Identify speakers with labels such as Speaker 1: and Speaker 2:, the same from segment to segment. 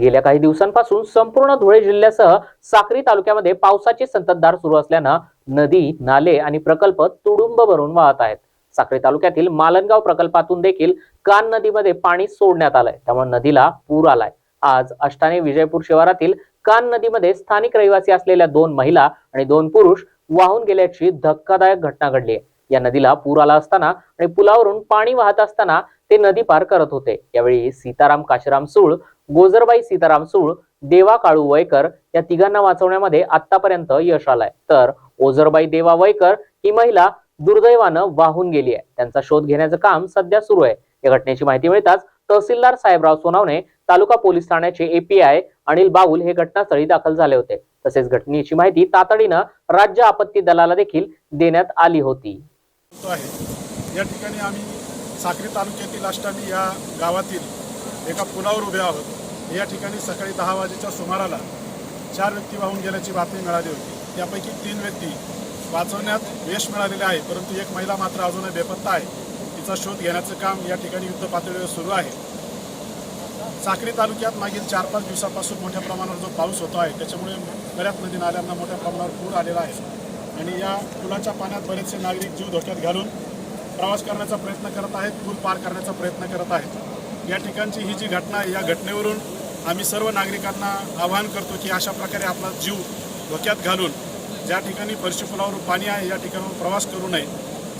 Speaker 1: गेल्या काही दिवसांपासून संपूर्ण धुळे जिल्ह्यासह साक्री तालुक्यामध्ये पावसाची संततधार सुरू असल्यानं नदी नाले आणि प्रकल्प तुडुंब भरून वाहत आहेत. साक्री तालुक्यातील मालनगाव प्रकल्पातून देखील कान नदीमध्ये पाणी सोडण्यात आलंय. त्यामुळे नदीला पूर आलाय. आज अष्टाने विजयपूर शिवारातील कान नदीमध्ये स्थानिक रहिवासी असलेल्या दोन महिला आणि दोन पुरुष वाहून गेल्याची धक्कादायक घटना घडली आहे. या नदीला पूर आला असताना आणि पुलावरून पाणी वाहत असताना ते नदी पार करत होते. यावेळी सीताराम काशीराम सूळ गोजरबाई सीताराम सूळ देवा काळू वयकर या तिघांना वाचवण्यामध्ये आतापर्यंत यश आलाय. तर ओझरबाई देवा वयकर ही महिला दुर्दैवानं वाहून गेली आहे. त्यांचा शोध घेण्याचं काम सध्या सुरू आहे. या घटनेची माहिती मिळताच तहसीलदार साहेबराव सोनावणे तालुका पोलीस ठाण्याचे एपीआय अनिल बाऊल हे घटनास्थळी दाखल झाले होते. तसेच घटनेची माहिती तातडीनं राज्य आपत्ती दलाला देखील देण्यात आली होती.
Speaker 2: या ठिकाणी आम्ही साक्री तालुक्यातील अष्टामी या गावातील एका पुलावर उभे आहोत. या ठिकाणी सकाळी दहा वाजेच्या सुमाराला चार व्यक्ती वाहून गेल्याची बातमी मिळाली होती. त्यापैकी तीन व्यक्ती वाचवण्यात यश मिळालेले आहे परंतु एक महिला मात्र अजूनही बेपत्ता आहे. तिचा शोध घेण्याचं काम या ठिकाणी युद्ध पातळीवर सुरू आहे. साक्री तालुक्यात मागील चार पाच दिवसापासून मोठ्या प्रमाणावर जो पाऊस होतो आहे त्याच्यामुळे बऱ्याच नदी नाल्यांना मोठ्या प्रमाणावर पूर आलेला आहे. आणि या पुलाच्या पाण्यात बरेचसे नागरिक जीव धोक्यात घालून प्रवास करण्याचा प्रयत्न करत आहेत पूल पार करण्याचा प्रयत्न करत आहेत. या ठिकाणची ही जी घटना आहे या घटनेवरून आम्ही सर्व नागरिकांना आवाहन करतो की अशा प्रकारे आपला जीव धोक्यात घालून ज्या ठिकाणी फरशी पुलावर पाणी आहे या ठिकाणावर प्रवास करू नये.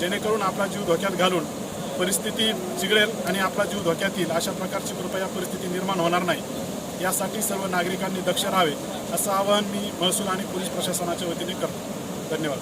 Speaker 2: जेणेकरून आपला जीव धोक्यात घालून परिस्थिती चिघळेल आणि आपला जीव धोक्यात येईल. अशा प्रकारची कृपया परिस्थिती निर्माण होणार नाही. यासाठी सर्व नागरिकांनी दक्ष राहावे असं आवाहन मी महसूल आणि पोलीस प्रशासनाच्या वतीने करतो. धन्यवाद.